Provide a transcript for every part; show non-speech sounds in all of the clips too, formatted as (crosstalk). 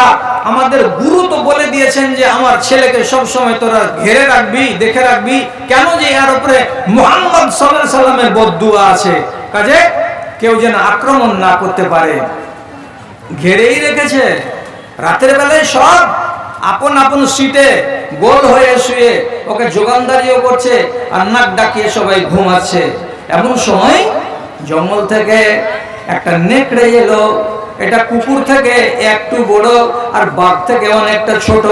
পিতা আমাদের গুরু তো বলে দিয়েছেন যে আমার ছেলেকে সব সময় তোরা ঘেরে রাখবি, দেখে রাখবি। কেন যে এর উপরে মোহাম্মদ সাল্লাহ সাল্লামের বদুয়া আছে? কাজে কেউ যেন আক্রমণ না করতে পারে। ঘেরেই রেখেছে। রাতের বেলায় সব আপন আপন সিটে গোল হয়ে শুয়ে ওকে যোগানদারিও করছে আর নাক ডাকিয়ে সবাই ঘুমাচ্ছে। এমন সময় জঙ্গল থেকে একটা নেকড়ে এলো। এটা কুকুর থেকে একটু বড় আর বাঘ থেকে অনেকটা ছোট।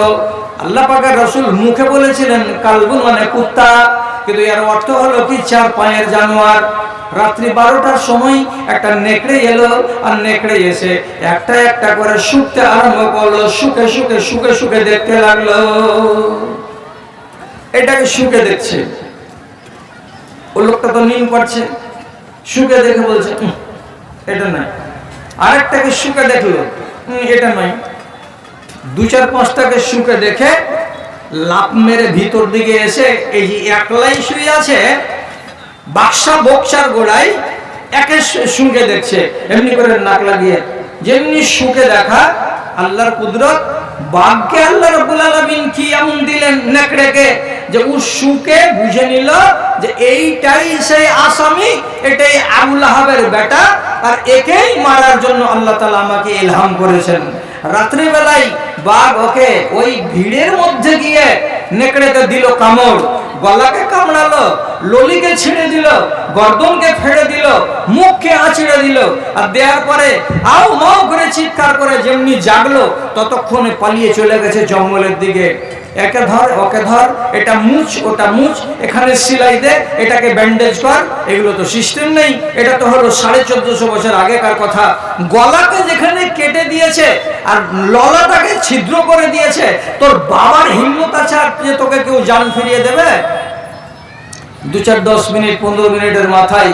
আল্লাহ পাকের রসুল মুখে বলেছিলেন কালবুন মানে কুত্তা। কিন্তু এর অর্থ হলো কি? চার পায়ের জানোয়ার। রাত্রি বারোটার সময় একটা নেকড়ে এলো আর নেকড়ে এসে একটা একটা করে শুকতে আরম্ভ করল শুকে শুকে শুকে শুকে দেখতে লাগল। এটাকে শুকে দেখছে। ও লোকটা তো নিম করছে শুকে দেখে বলছে "উম, এটা নয়। আরেকটাকে শুকে দেখল। এটা নয়। দু চার পাঁচটাকে শুকে দেখে লাভ মেরে ভিতর দিকে এসে এই যে একলাই শুয়ে আছে, বাক্সা বক্সার গোড়ায় একে শুকে দেখছে, এমনি করে নাক লাগিয়ে। যেমনি শুকে দেখা, আল্লাহর কুদরত বাঘকে আল্লাহ রব্বুল আলামিন কি এমন দিলেন নেকড়েকে যে ও শুকে বুঝে নিল যে এইটাই সেই আসামি, এটাই আবুল আহাবের বেটা আর একেই মারার জন্য আল্লাহ তাআলা আমাকে ইলহাম করেছেন। রাত্রিবেলায় বাঘ ওকে ওই ভিড়ের মধ্যে গিয়ে নেকড়েতে দিল কামড়, গলাকে কামড়ালো, ললিকে ছিঁড়ে দিল, গর্দনকে ফেড়ে দিল, মুখকে আঁচড়ে দিল, আর দেওয়ার পরে আও মাও করে চিৎকার করে যেমনি জাগলো, ততক্ষণে পালিয়ে চলে গেছে জঙ্গলের দিকে। একে ধর, ওকে ধর, এটা মুছ, ওটা মুছ, এখানে সিলাই দে, এটাকে ব্যান্ডেজ কর, এগুলো তো সিস্টেম নেই। এটা তো হলো সাড়ে চোদ্দশো বছর আগেকার কথা। গলাকে যেখানে কেটে দিয়েছে আর ললাটাকে ছিদ্র করে দিয়েছে, তোর বাবার হিম্মত আছে আর যে তোকে কেউ জান ফিরিয়ে দেবে? দু চার দশ মিনিট, পনেরো মিনিটের মাথায়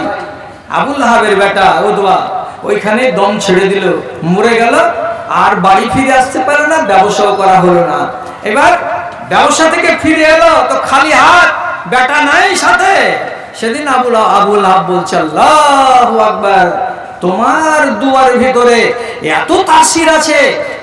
আবুল হাবের বেটা ওদবা ওইখানে দম ছেড়ে দিল, মরে গেল, আর বাড়ি ফিরে আসতে পারে না, ব্যবসাও করা হলো না। এবার ব্যবসা থেকে ফিরে এলো, তো খালি হাত বেটা নাই সাথে। সেদিন আবুল আবুল হাব বলছে, আল্লাহ আকবার, তোমার দুয়ার ভেতরে এত তাসির আছে,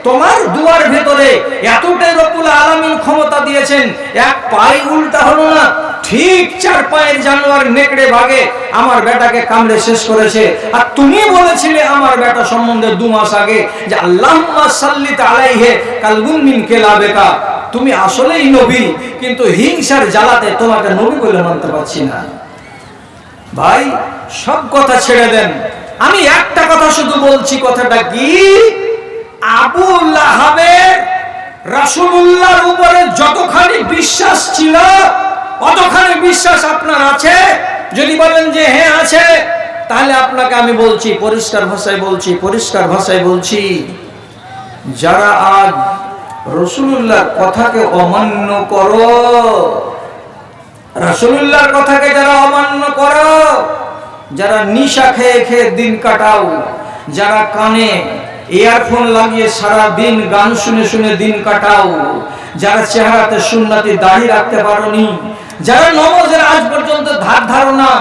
তোমার দুয়ার ভেতরে এতটাই রব্বুল আলামিন ক্ষমতা দিয়েছেন, এক পাই উল্টা হলো না, ঠিক চার পায়ের জানোয়ার নেকড়ে ভাগে আমার বেটাকে কামড়ে শেষ করেছে। আর তুমি বলেছিলে আমার বেটা সম্বন্ধে দু মাস আগে যে আল্লাহ সাল্লিত আলাইহে কালগুন মিন কেলাবেকা। তুমি আসলেই নবী, কিন্তু হিংসার জ্বালাতে তোমাকে নবী বলে মানতে পারছি না। ভাই, সব কথা ছেড়ে দেন। আমি একটা কথা শুধু বলছি, কথাটা কি? আবু লাহাবের রাসূলুল্লাহর উপরে যতখানি বিশ্বাস ছিল, অতখানি বিশ্বাস আপনার আছে? যদি বলেন যে হ্যাঁ আছে, তাহলে আপনাকে আমি বলছি, পরিষ্কার ভাষায় বলছি, পরিষ্কার ভাষায় বলছি, যারা আজ রসুল্লাহর কথাকে অমান্য করো। রাসূলুল্লাহর কথাকে যারা অমান্য করো, যারা নিশা খেয়ে খেয়ে দিন কাটাও, যারা কানে ইয়ারফোন লাগিয়ে সারা দিন গান শুনে শুনে দিন কাটাও, যারা চেহারাতে সুন্নাতি দাড়ি রাখতে পারোনি, যারা নমাজের আজ পর্যন্ত ধার ধারণা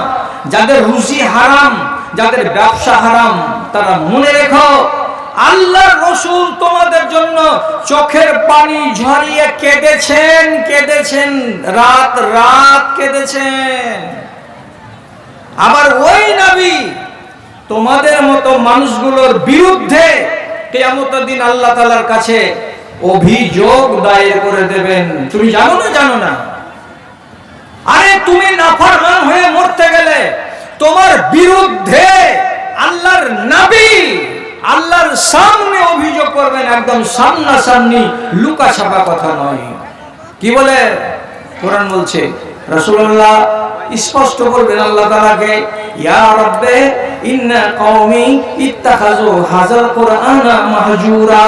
যাদের রুচি হারাম, যাদের ব্যবসা হারাম, তারা মনে রেখো আল্লাহর রসুল তোমাদের জন্য চোখের পানি ঝরিয়ে কেঁদেছেন কেঁদেছেন, রাত রাত কেঁদেছেন। আবার ওই নবী তোমাদের মতো মানুষগুলোর বিরুদ্ধে কেয়ামত দিন আল্লাহ তালার কাছে অভিযোগ দায়ের করে দেবেন। তুমি জানো না জানো না? আরে তুমি নাফরমান হয়ে মরতে গেলে তোমার বিরুদ্ধে আল্লাহর নবী আল্লাহর সামনে অভিযোগ করবেন, একদম সামনা সামনি লুকা ছাপা কথা নয়। কি বলে? কোরআন বলছে, রাসূলুল্লাহ স্পষ্ট করবেন আল্লাহ তাআলাকে, ইয়া রাব্বে, ইন্না কওমি ইত্তাখাযু হাযাল কুরআনা মাহজুরা।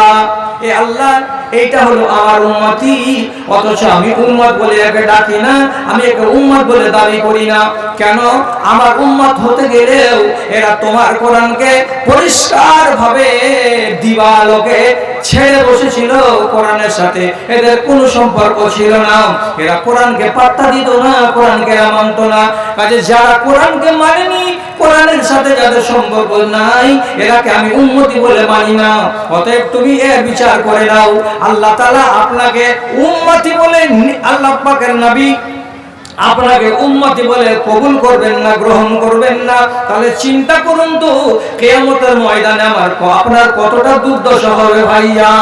এ আল্লাহ, এইটা হলো আমার উম্মতি। অথচ আমি উম্মত বলে একে ডাকি না, আমি একে উম্মত বলে দাবি করি না। কেন? আমার উম্মত হতে গেলেও এরা তোমার কোরআনকে দিবালোকে ছেড়ে বসেছিল কোরআনের সাথে। এদের কোনো সম্পর্ক ছিল না। এরা কোরআনকে পাত্তা দিত না, কোরআনকে মানত না। কাজে যারা কোরআনকে মানেনি, কোরআনের সাথে যাদের সম্পর্ক নাই, এরাকে আমি উন্মতি বলে মানি না। অতএব তুমি এর বিচার করে নাও। আল্লাহ তাআলা আপনাকে উম্মতি বলে আল্লাহ পাকের নবী আপনাকে উম্মতি বলে কবুল করবেন না, গ্রহণ করবেন না। তাহলে চিন্তা করুন তো, কেয়ামতের ময়দানে আমার আপনার কতটা দুর্দশা হবে ভাইয়া?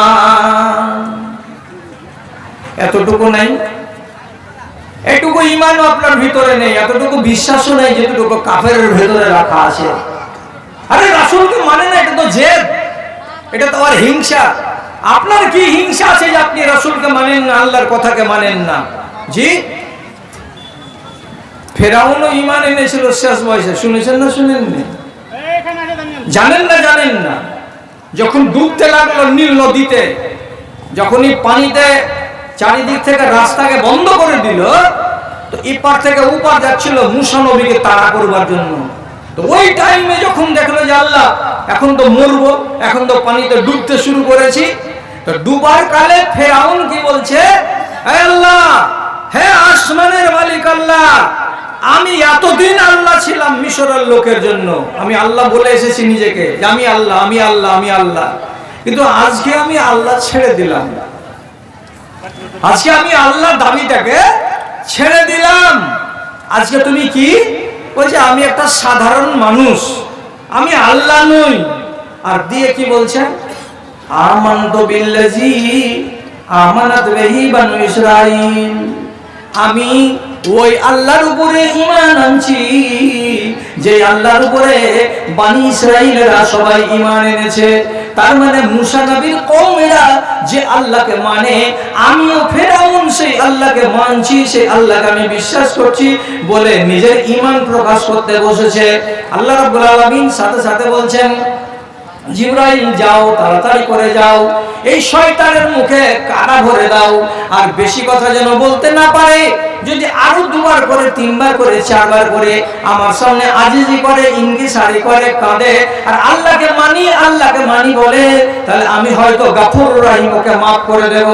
এতটুকু নাই। এটুকু ইমানও আপনার ভিতরে নেই, এতটুকু বিশ্বাসও নেই যেটুকু কাফের ভেতরে রাখা আছে। আরে রাসূলকে মানে না, এটা তো জেদ। এটা তো আর হিংসা। আপনার কি হিংসা আছে যে আপনি রাসূলকে মানেন না, আল্লাহর কথাকে মানেন না? জি? ফেরাউনও ইমান এনেছিল শেষ বয়সে, শুনেছেন না শুনেননি? জানেন না জানেন না। যখন ডুবতে লাগল নীল নদীতে, যখনই পানিতে চারিদিক থেকে রাস্তাকে বন্ধ করে দিল, তো এপার থেকে উপার যাচ্ছিল মুসা নবীকে তাড়া করবার জন্য। তো ওই টাইমে যখন দেখল যে আল্লাহ, এখন তো মরবো, এখন তো পানিতে ডুবতে শুরু করেছি তো ডুবার কালে ফেরাউন কি বলছে? আল্লাহ, হে আসমানের মালিক আল্লাহ, আমি এতদিন আল্লাহ ছিলাম মিশরের লোকের জন্য। আমি আল্লাহ বলে এসেছি নিজেকে আমি আল্লাহ আমি আল্লাহ আমি আল্লাহ। কিন্তু আজকে আমি আল্লাহ ছেড়ে দিলাম। আজকে আমি আল্লাহ দাবিটাকে ছেড়ে দিলাম। আজকে তুমি কি? বলছে আমি একটা সাধারণ মানুষ। আমি আল্লাহ নই। আর দিয়ে কি বলছে? আমান্ত বিল্লাজি, আমানাত বিহি বানু ইসরাইল আমি ওই আল্লাহর উপরে ঈমান আনছি, যে আল্লাহর উপরে বানি ইসরাইলেরা সবাই ঈমান এনেছে। তার মানে মুসা নবীর কওমেরা যে আল্লাহকে মানে আমিও ফেরাউন সেই আল্লাহকে মানছি, সেই আল্লাহকে আমি বিশ্বাস করছি বলে নিজের ঈমান প্রকাশ করতে বসেছে। আল্লাহ রাব্বুল আলামিন সাথে সাথে বলছেন জিব্রাইল যাও, তাড়াতাড়ি করে যাও। এই শয়তানের মুখে কারা ভরে দাও। আর বেশি কথা যেন বলতে না পারে, যদি আরও দুবার করে, তিনবার করে, চারবার করে, আমার সামনে আজিজি করে ইঙ্গি সারি করে, কাঁদে, আর আল্লাহকে মানি আল্লাহকে মানি বলে, তাহলে আমি হয়তো গাফুর রাহিম ওকে মাফ করে দেব।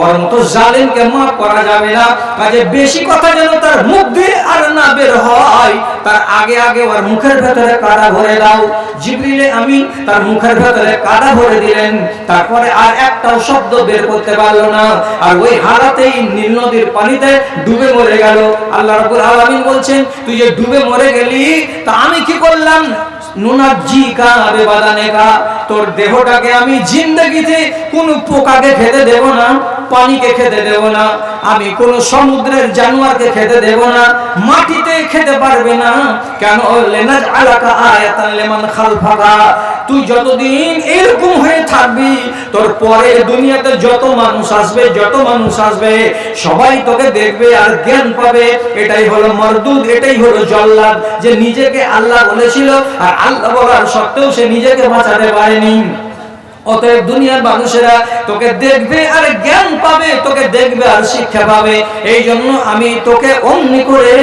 ওর জালেমকে মাফ করা যাবে না। কাজে বেশি কথা যেন তার মুখ দিয়ে আর না বের হয়, তার আগে আগে ওর মুখের ভেতরে কাদা ভরে দাও। জিবরিলে আমি তার মুখের ভেতরে কাদা ভরে দিলেন। তারপরে আর একটাও শব্দ বের করতে পারল না। আর ওই হারাতেই নীল নদীর পানিতে ডুবে মরে গেল। আল্লাহ রাব্বুল আলামিন বলছেন, তুই যে ডুবে মরে গেলি, তা আমি কি করলাম? তোর দেহটাকে আমি জিন্দগিতে কোনো পোকাকে খেতে দেব না। পানিকে খেতে দেব না, আমি কোন সমুদ্রের জানোয়ারকে খেতে দেব না, মাটিতে খেতে পারবে না। কেন? লেনাজ আলাকা আয়াতান লিমান খালফাকা তুই যতদিন এরকম হয়ে থাকবি, তোর পরে দুনিয়াতে যত মানুষ আসবে, যত মানুষ আসবে, সবাই তোকে দেখবে আর জ্ঞান পাবে। এটাই হলো মরদুদ, এটাই হলো জল্লাদ। যে নিজেকে আল্লাহ বলেছিল, আর আল্লাহ বলার সত্ত্বেও সে নিজেকে বাঁচাতে পারেনি। অতএব দুনিয়ার মানুষেরা তোকে দেখবে আর জ্ঞান পাবে, তোকে দেখবে আর শিক্ষা পাবে। এই জন্য আমি তোকে অমনি করে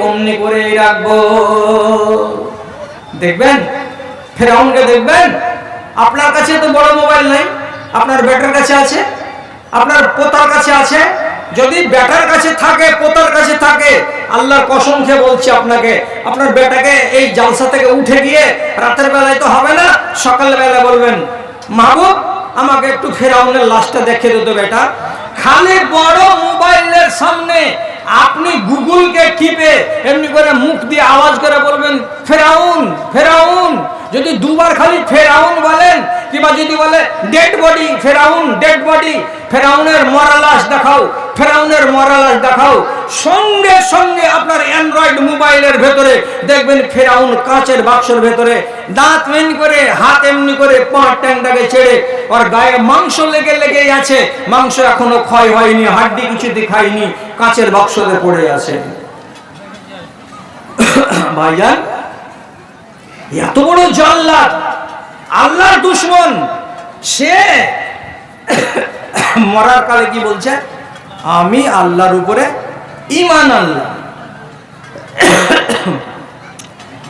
অমনি করে রাখব। দেখবেন? ফের ফেরাউনকে দেখবেন? আপনার কাছে তো বড় মোবাইল নাই। আপনার ব্যাটার কাছে আছে? আপনার পোতার কাছে আছে? যদি বেটার কাছে থাকে, পোতার কাছে থাকে, আল্লাহর কসম খেয়ে বলছি আপনাকে, আপনার বেটাকে এই জালসা থেকে উঠে গিয়ে রাতের বেলায় তো হবে না সকাল বেলা বলবেন মাহবুব আমাকে একটু ফেরাউনের লাশটা দেখে দিত বেটা। খালি বড় মোবাইলের সামনে আপনি গুগলকে টিপে এমনি করে মুখ দিয়ে আওয়াজ করে বলবেন, ফেরাউন ফেরাউন। যদি দুবার খালি ফেরাউন বলেন, কিংবা যদি বলে ডেড বডি ফেরাউন ডেড বডি ফেরাউনের মরা লাশ দেখাও, ফেরাউনের মরা লাশ দেখাও, সঙ্গে সঙ্গে আপনার অ্যান্ড্রয়েড মোবাইলের ভেতরে দেখবেন ফেরাউন কাঁচের বাক্সের ভেতরে দাঁত এমনি করে, হাত এমনি করে পাঁচ ট্যাংটাকে ছেড়ে ওর গায়ে মাংস লেগে লেগেই আছে। মাংস এখনও ক্ষয় হয়নি, হাড্ডি কিছুতে খায়নি, কাঁচের বাক্সতে পড়ে আছে। (coughs) ভাইজান এত বড় জল্লাদ, আল্লাহর দুশ্মন। সে মরার কালে কি বলছে? আমি আল্লাহর উপরে ইমান আল্লাহ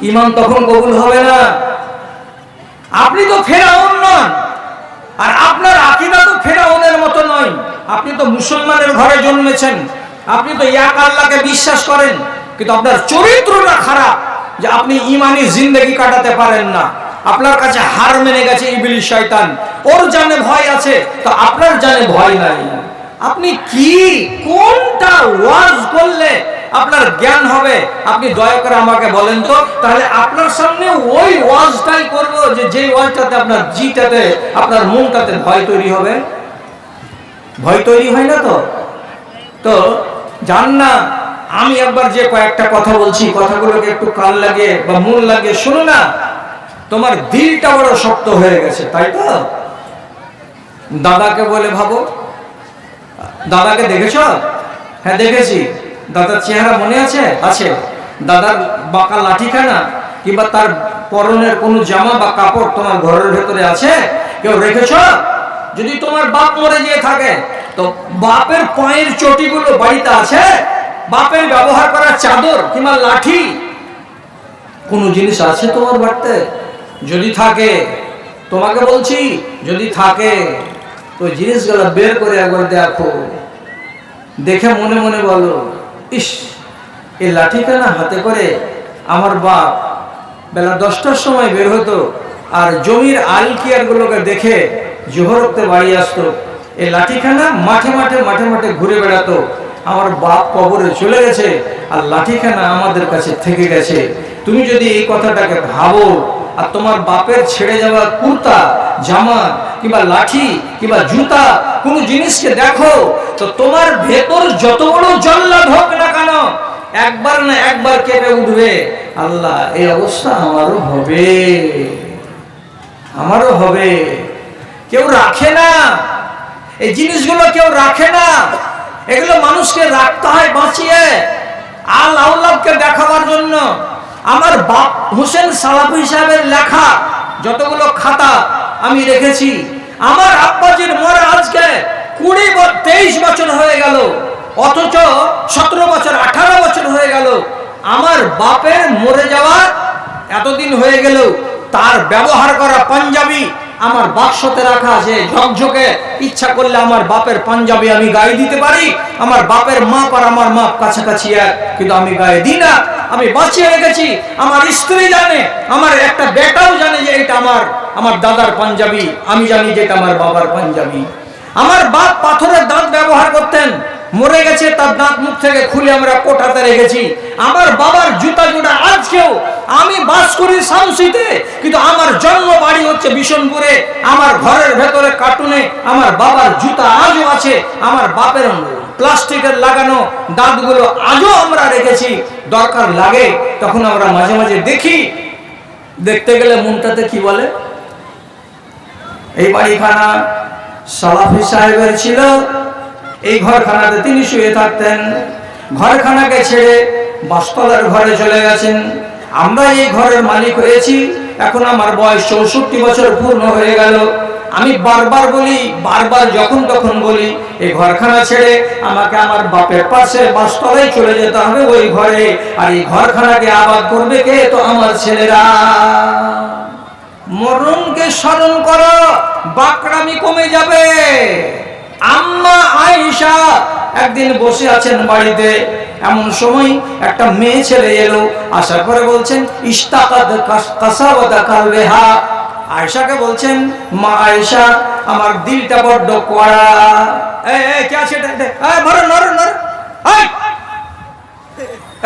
ইমান তখন কবুল হবে না। আপনি তো ফেরাউন নন, আর আপনার আকিদা তো ফেরাউনের তো মুসলমানের ঘরে জন্মেছেন, আপনি তো এক আল্লাহকে বিশ্বাস করেন, কিন্তু আপনার চরিত্রটা খারাপ। যে আপনি ইমানি জিন্দগি কাটাতে পারেন না। আপনার কাছে হার মেনে গেছে ইবিলি শয়তান। ওর জানে ভয় আছে, তো আপনার জানে ভয় নাই। আপনি কি, কোনটা ওয়াজ করলে আপনার জ্ঞান হবে? আপনি দয়া করে আমাকে বলেন তো। তাহলে আপনার সামনে ওই ওয়াজটাই করব যে যেই ওয়াজটাতে আপনার জিটাতে, আপনার মনটাতে ভয় তৈরি হবে। ভয় তৈরি হয় না তো? তো জান না আমি একবার যে কয়েকটা কথা বলছি, কথাগুলোকে একটু কান লাগে বা মন লাগে শোনো না। তোমার দিলটা বড় শক্ত হয়ে গেছে, তাই তো? দাদাকে বলে ভাবো। দাদাকে দেখেছ? হ্যাঁ দেখেছি। দাদার চেহারা মনে আছে? আছে। দাদার বাঁকা লাঠিখানা কিংবা তার পরনের কোনো জামা বা কাপড় তোমার ঘরের ভেতরে আছে? কেউ রেখেছ? যদি তোমার বাপ মরে গিয়ে থাকে, তো বাপের পায়ের চটিগুলো বাড়িতে আছে? বাপের ব্যবহার করা চাদর কিংবা লাঠি, কোনো জিনিস আছে তোমার বাড়িতে? যদি থাকে, তোমাকে বলছি, যদি থাকে তো জিনিসগুলো বের করে একবার দেখো। দেখে মনে মনে বলো, ইস, এই লাঠিটা না হাতে করে আমার বাপ বেলা দশটার সময় বের হতো আর জমির আল কিয়ারগুলোকে দেখে জোহরতে বাড়ি আসতো। এই লাঠিখানা মাঠে মাঠে মাঠে মাঠে ঘুরে বেড়াতো। আমার বাপ কবরে চলে গেছে আর লাঠিখানা আমাদের কাছে থেকে গেছে। তুমি যদি এই কথাটাকে ভাবো, আর তোমার বাপের ছেড়ে যাওয়া কুর্তা, জামা, কিংবা লাঠি, কিংবা জুতা, কোনো জিনিসকে দেখো, তো তোমার ভেতর যত বড় জল্লাদ হোক না কেন, একবার না একবার কেঁপে উঠবে। আল্লাহ, এই অবস্থা আমারও হবে। আমারও হবে। কেউ রাখে না। এই জিনিসগুলো কেউ রাখে না। এগুলো মানুষকে রাখতে হয়, বাঁচিয়ে। আল আউলাদকে দেখাবার জন্য আমার বাপ হোসেন সালাফি সাহেবের লেখা যতগুলো খাতা আমি রেখেছি, আমার আব্বাজির মরে আজকে কুড়ি তেইশ বছর হয়ে গেল, অথচ সতেরো বছর, আঠারো বছর হয়ে গেল, আমার বাপের মরে যাওয়ার এতদিন হয়ে গেল, তার ব্যবহার করা পাঞ্জাবি আমার বাক্সতে রাখা আছে ঝকঝকে ইচ্ছা করলে আমার বাপের পাঞ্জাবি আমি গায়ে দিতে পারি, আমার বাপের মাপ আর আমার মাপ কাছাকাছি এক, কিন্তু আমি গায়ে দিই না। আমি বাঁচিয়ে রেখেছি, আমার স্ত্রী জানে, আমার একটা বেটাও জানে যে এটা আমার আমার দাদার পাঞ্জাবি, আমি জানি যে এটা আমার বাবার পাঞ্জাবি। আমার বাপ পাথরের দাঁত ব্যবহার করতেন মরে গেছে, তার দাঁত মুখ থেকে খুলে আমরা কোঠাতে রেখেছি। আমার বাবার জুতা জুটা আজকেও আমি বাস করি শামসিতে কিন্তু আমার জন্ম বাড়ি হচ্ছে বিশনপুরে আমার ঘরের ভেতরে কার্টুনে আমার বাবার জুতা আজও আছে, আমার বাপের প্লাস্টিকের লাগানো দাঁতগুলো আজও আমরা রেখেছি। দরকার লাগে, তখন আমরা মাঝে মাঝে দেখি। দেখতে গেলে মনটাতে কি বলে? এই বাড়িখানা সালাফি সাহেবের ছিল এই ঘরখানাতে তিনি শুয়ে থাকতেন। ঘরখানাকে ছেড়ে বাসতলার ঘরে চলে গেছেন। আমরা এই ঘরের মালিক হয়েছি। এখন আমার বয়স চৌষট্টি বছর পূর্ণ হয়ে গেল। আমি বারবার বলি, বারবার যখন তখন বলি এই ঘরখানা ছেড়ে আমাকে আমার বাপের পাশে বাসতলায় চলে যেতে হবে ওই ঘরে। আর এই ঘরখানাকে আবাদ করবে কে? তো আমার ছেলেরা। মরণকে স্মরণ করো, বাকরামি কমে যাবে। আম্মা আয়েশা একদিন বসে আছেন বাড়িতে। এমন সময় একটা মেয়ে ছেলে এলো, আসার পরে বলছেন ইস্তাকাত কাসাওয়াদা কালবেহা। আয়েশাকে বলছেন, মা আয়েশা, আমার দিলটা বড্ড কড়া। এই এই, কে আছে এটা? এই, ধরো নরো নরো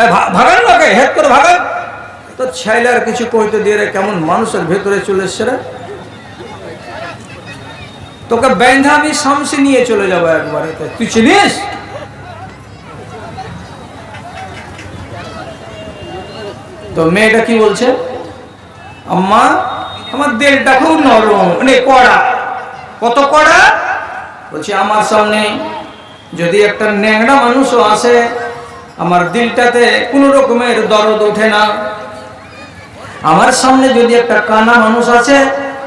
এই ভাগান লোকে হেড করে ভাগান। তো ছেলের কিছু কইতে দিয়ে রে, কেমন মানুষের ভেতরে চলে এসছে রে। তোকে বেঁধে আমি শামসি নিয়ে চলে যাব একবারে। তুই চিনিস? তো মেয়েটা কি বলছে? আম্মা, আমার দেলটা খুব নরম মানে কড়া। কত কড়া? বলছি, আমার সামনে যদি একটা ন্যাংরা মানুষও আসে, আমার দিলটাতে কোনো রকমের দরদ ওঠে না। আমার সামনে যদি একটা কানা মানুষ আছে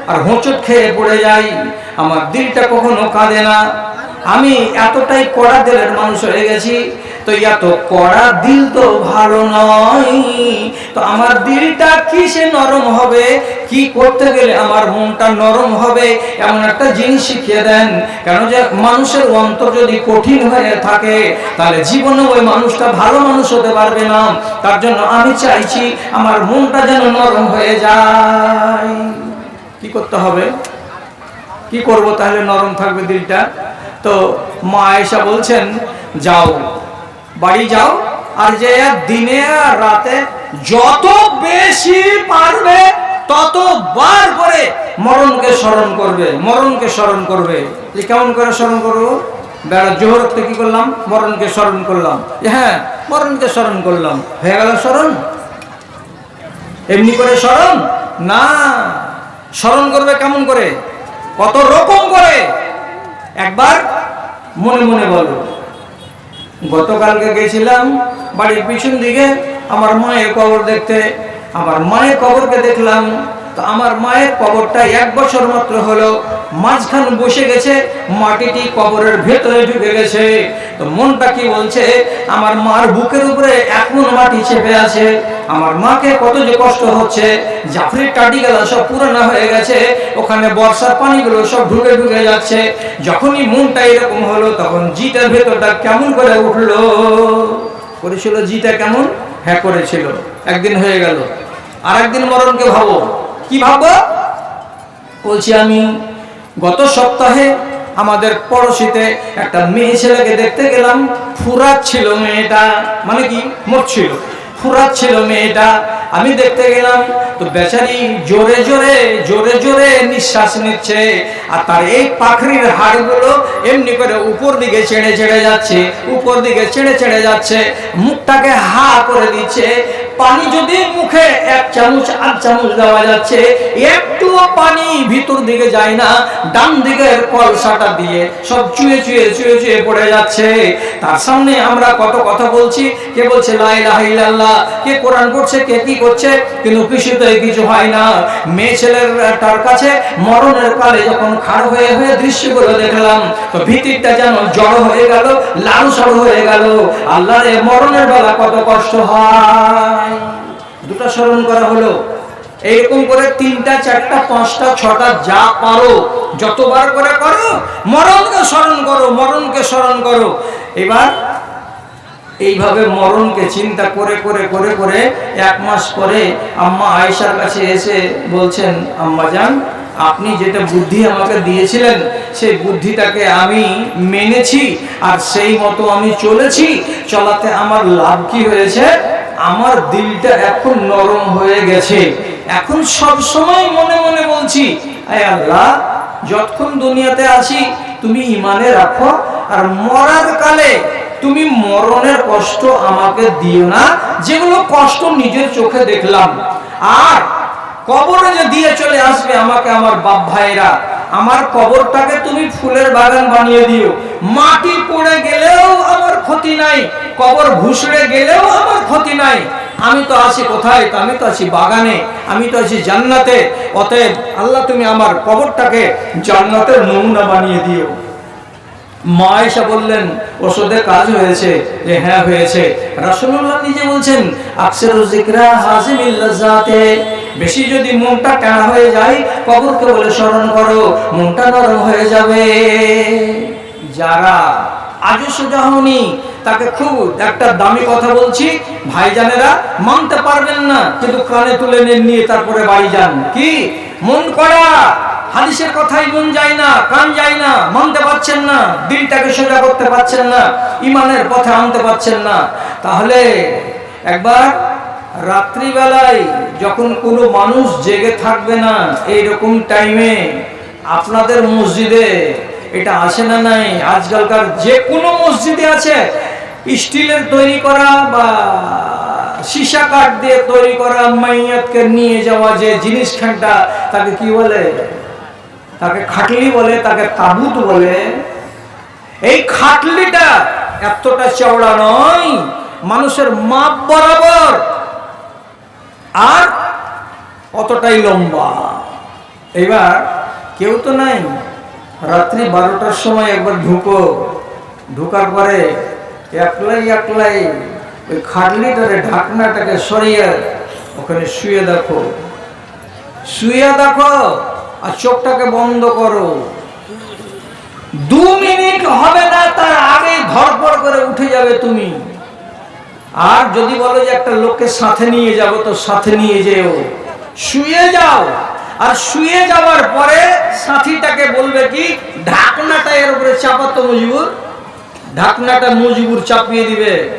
আর হোঁচট খেয়ে পড়ে যাই। আমার দিলটা কখনো কাঁদে না। আমি এতটাই কড়া দিলের মানুষ হয়ে গেছি। তো এত কড়া দিল তো ভালো নয়। তো আমার দিলটা কিসে নরম হবে? কি করতে গেলে আমার মনটা নরম হবে? এমন একটা জিনিস শিখিয়ে দেন। কেন যে মানুষের অন্তর যদি কঠিন হয়ে থাকে, তাহলে জীবনে ওই মানুষটা ভালো মানুষ হতে পারবে না। তার জন্য আমি চাইছি আমার মনটা যেন নরম হয়ে যায়। কি করতে হবে? কি করব তাহলে নরম থাকবে দিলটা? তো মা এসা বলছেন, যাও, বাড়ি যাও, আর যে দিনে আর রাতে যত বেশি পারবে তত বার করে মরণকে স্মরণ করবে, মরণকে স্মরণ করবে। যে কেমন করে স্মরণ করব? বেড়া জোহরতে কি করলাম? মরণকে স্মরণ করলাম। হ্যাঁ মরণকে স্মরণ করলাম। হয়ে গেল স্মরণ? এমনি করে স্মরণ? না। স্মরণ করবে কেমন করে? কত রকম করে? একবার মনে মনে বলো। গতকালকে গেছিলাম, বাড়ির পিছন দিকে, আমার মায়ের কবর দেখতে। আমার মায়ের কবরকে দেখলাম। তো আমার মায়ের কবরটা এক বছর মাত্র হলো। মাঝখান বসে গেছে, মাটিটি কবরের ভেতরে ঢুকে গেছে। তো মনটা কি বলছে, আমার মার বুকের উপরে এখন মাটি চেপে আছে। আমার মাকে কত যে কষ্ট হচ্ছে, জাফরির টাটি গেলা সব পুরানো হয়ে গেছে। ওখানে বর্ষার পানিগুলো সব ঢুকে ঢুকে যাচ্ছে। যখনই মনটা এরকম হলো, তখন জিটার ভেতরটা কেমন করে উঠল? করেছিল জিটা কেমন? হ্যাঁ করেছিল। একদিন হয়ে গেল। আর একদিন মরণকে ভাবো। কি ভাবো বলছি, আমি গত সপ্তাহে আমাদের পড়শিতে একটা মেয়ে ছেলেকে দেখতে গেলাম। ফুরাচ্ছিল ছিল মেয়েটা। মানে কি? মরছিল। ফুরাচ্ছিল ছিল মেয়েটা। আমি দেখতে গেলাম, তো বেচারি জোরে জোরে জোরে জোরে নিঃশ্বাস নিচ্ছে, আর তার এই পাখরির হাড়গুলো এমনি করে উপর দিকে ছেড়ে ছেড়ে যাচ্ছে, উপর দিকে ছেড়ে ছেড়ে যাচ্ছে, মুখটাকে হা করে দিচ্ছে, পানি যদি মুখে এক চামচ, আধ চামচ দেওয়া যাচ্ছে, একটুও পানি ভিতর দিকে যায় না, ডান দিকের কলসাটা দিয়ে সব চুয়ে চুয়ে চুয়ে চুয়ে পড়ে যাচ্ছে। তার সামনে আমরা কত কথা বলছি, কে বলছে লাইলাহিল্লাহ কে কোরআন করছে, কে কি করছে, কিন্তু কিছুতে কিছু হয় না। মেয়ে ছেলের তার কাছে মরণের কালে যখন খাড় হয়ে হয়ে দৃশ্যগুলো দেখলাম, তো ভিতিরটা যেন জড় হয়ে গেল লাল সড় হয়ে গেল। আল্লাহ রে মরণের বেলা কত কষ্ট হয়। দুটো স্মরণ করা হলো। এইরকম করে তিনটা, চারটা, পাঁচটা, ছটা যা পারো, যতবার করে করো মরণকে স্মরণ করো, মরণকে স্মরণ করো। এবার এইভাবে মরণকে চিন্তা করে করে করে করে এক মাস পরে আম্মা আয়েশার কাছে এসে বলছেন, আম্মা যান আপনি যেটা বুদ্ধি আমাকে দিয়েছিলেন, সেই বুদ্ধিটাকে আমি মেনেছি আর সেই মতো আমি চলেছি। চলাতে আমার লাভ কি হয়েছে? আমার দিলটা এখন নরম হয়ে গেছে। এখন সব সময় মনে মনে বলছি আল্লাহ, যতক্ষণ দুনিয়াতে আছি, তুমি ইমানে রাখো আর মরার কালে তুমি মরণের কষ্ট আমাকে দিও না, যেগুলো কষ্ট নিজের চোখে দেখলাম। আর কবরে যে দিয়ে চলে আসবে আমাকে আমার বাপ ভাইরা আমার কবরটাকে তুমি ফুলের বাগান বানিয়ে দিও। মাটি পড়ে গেলেও আমার ক্ষতি নাই, কবর ভুসড়ে গেলেও আমার ক্ষতি নাই। আমি তো আছি কোথায়? আমি তো আছি বাগানে, আমি তো আছি জান্নাতে। অতএব আল্লাহ তুমি আমার কবরটাকে জান্নাতের নমুনা বানিয়ে দিও। মা এসে বললেন ওষুধে কাজ হয়েছে। যে হ্যাঁ হয়েছে। রাসূলুল্লাহ নিজে বলছেন, আকসেরু যিকরা হাজিমিল লাযাতে বেশি যদি মনটা টানা হয়ে যায়, কবরকে বলে স্মরণ করো, মনটা নরম হয়ে যাবে। যারা আজও সোজা তাকে খুব একটা দামি কথা বলছি, ভাইজানেরা মানতে পারবেন না, কিন্তু কানে তুলে নিয়ে তারপরে বাড়ি যান। কি? মন করা? হাদিসের কথাই মন যায় না কান যায় না, মানতে পারছেন না, দিলটাকে সোজা করতে পারছেন না, ইমানের পথে আনতে পারছেন না। তাহলে একবার রাত্রিবেলায় যখন কোনো মানুষ জেগে থাকবে না, এইরকম টাইমে আপনাদের মসজিদে এটা আসে না নাই? আজকালকার যে কোনো মসজিদে আছে। স্টিলের তৈরি করা বা সীসা কাঠ দিয়ে তৈরি করা মাইয়াতকে নিয়ে যাওয়া যে জিনিসখানটা, তাকে কি বলে? তাকে খাটলি বলে, তাকে তাবুত বলে। এই খাটলিটা এতটা চওড়া নয়, মানুষের মাপ বরাবর। আর অতটাই লম্বা। এবার কেউ তো নাই, রাত্রি বারোটার সময় একবার ঢুকো। ঢুকার পরে একলাই একলাই ওই খাটলিটারে, ঢাকনাটাকে সরিয়ে ওখানে শুয়ে দেখো। শুয়ে দেখো আর চোখটাকে বন্ধ করো। দু মিনিট হবে না, তার আগে ধরপড় করে উঠে যাবে তুমি। আর যদি বলো যে একটা লোককে সাথে নিয়ে যাব, তো সাথে নিয়ে যেও। শুয়ে যাও। আর শুয়ে যাওয়ার পরে সাথীটাকে বলবে কি, ঢাকনাটা এর উপরে চাপাতো মজিবুর। ঢাকনাটা মজিবুর চাপিয়ে দিবে।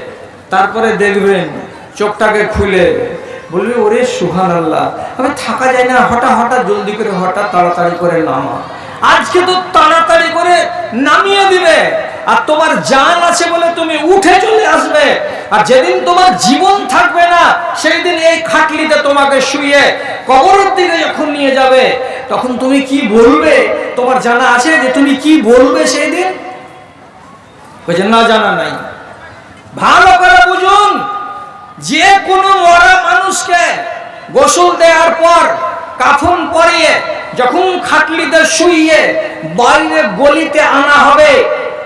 তারপরে দেখবেন চোখটাকে খুলে বলবে, ওরে সুহান আল্লাহ আমি থাকা যায় না, হঠাৎ হঠাৎ জলদি করে, হঠাৎ তাড়াতাড়ি করে নামা। আজকে তো তাড়াতাড়ি করে নামিয়ে দিবে। আর তোমার জান আছে বলে তুমি উঠে চলে আসবে। আর যেদিন তোমার জীবন থাকবে না, সেই দিন এই খাটলিতে তোমাকে শুয়ে কবরের দিকে যখন নিয়ে যাবে, তখন তুমি কি বলবে? তোমার জানা আছে যে তুমি কি বলবে সেই দিন? না জানা নাই। ভালো করে বুঝুন। যে কোনো মরা মানুষকে গোসল দেওয়ার পর কাফন পরিয়ে যখন খাটলিতে শুইয়ে বাইরে গলিতে আনা হবে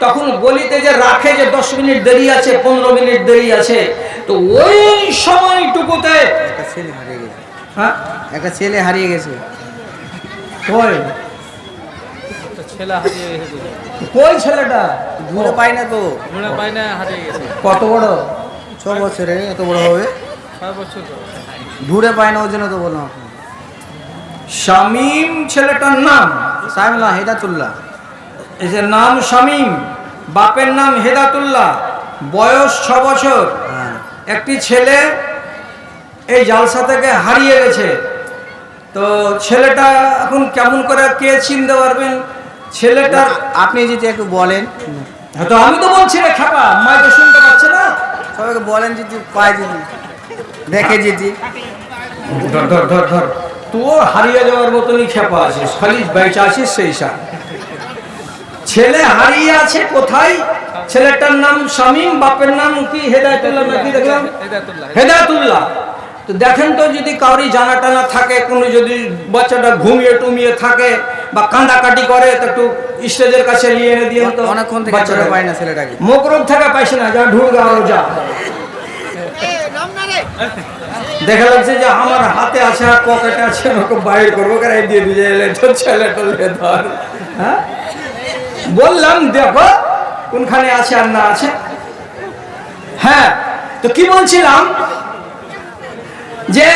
তখন গলিতে যে রাখে যে দশ মিনিট দেরি আছে পনেরো মিনিট দেরি আছে তো ওই সময়টুকুতে একটা ছেলে হারিয়ে গেছে। হ্যাঁ? একটা ছেলে হারিয়ে গেছে। কই? একটা ছেলে হারিয়ে গেছে কই ছেলেটা? ঘুরে পাই না তো। পাই না হারিয়ে গেছে। কত বড়? ছ বছরে এত বড় হবে? ঘুরে পায় না ওই জন্য তো বললাম শামীম ছেলেটার নাম? সাহেবুল্লাহ হেদাতুল্লাহ। এই যে নাম শামীম বাপের নাম হেদাতুল্লাহ। বয়স ছ বছর। হ্যাঁ। একটি ছেলে এই জালসা থেকে হারিয়ে গেছে। তো ছেলেটা এখন কেমন করে কে চিনতে পারবেন? ছেলেটার আপনি যদি একটু বলেন। হয়তো আমি তো বলছি রে খেপা। মাইকে শুনতে পাচ্ছে না। সবাইকে বলেন যদি পাই যদি দেখে যদি ধর ধর ধর ধর। তুও হারিয়ে যাওয়ার মতনই খেপা আছিস খালি বেঁচে আছিস সেই সার। ছেলে হারিয়ে আছে কোথায়? ছেলেটার নাম শামীম বাপের নাম কি? হেদায়তুল্লাহ নাকি দেখলাম? হেদায়েতুল্লাহ। তো দেখেন তো যদি কাউরি জানা টানা থাকে কোনো যদি বাচ্চাটা ঘুমিয়ে টুমিয়ে থাকে বা কান্দাকাটি করে তো একটু স্টেজের কাছে নিয়ে এনে দিয়ে তো অনেকক্ষণ থেকে বাচ্চাটা পায় না ছেলেটাকে। মকরব থেকে পাইছে না যা ঢুল গাও যা। দেখা যাচ্ছে যে আমার হাতে আছে আর পকেটে আছে ওকে বাইর করব কেন দিয়ে দিয়ে এলে তো ছেলে টলে ধর। হ্যাঁ? বললাম দেখো কোনখানে আছে আর না আছে। হ্যাঁ তো কি বলছিলাম? যে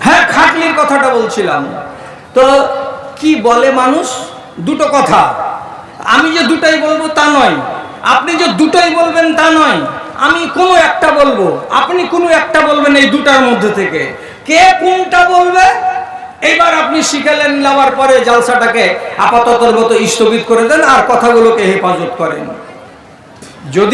হ্যাঁ খাটলির কথাটা বলছিলাম। তো কি বলে মানুষ? দুটো কথা। আমি যে দুটাই বলব তা নয়। আপনি যে দুটাই বলবেন তা নয়। আমি কোনো একটা বলব। আপনি কোনো একটা বলবেন এই দুটার মধ্যে থেকে। কে কোনটা বলবে? এইবার আপনি শিখালেন, নেওয়ার পরে জালসাটাকে আপাততর মতো স্থগিত করে দেন আর কথাগুলোকে হেফাজত করেন। যদি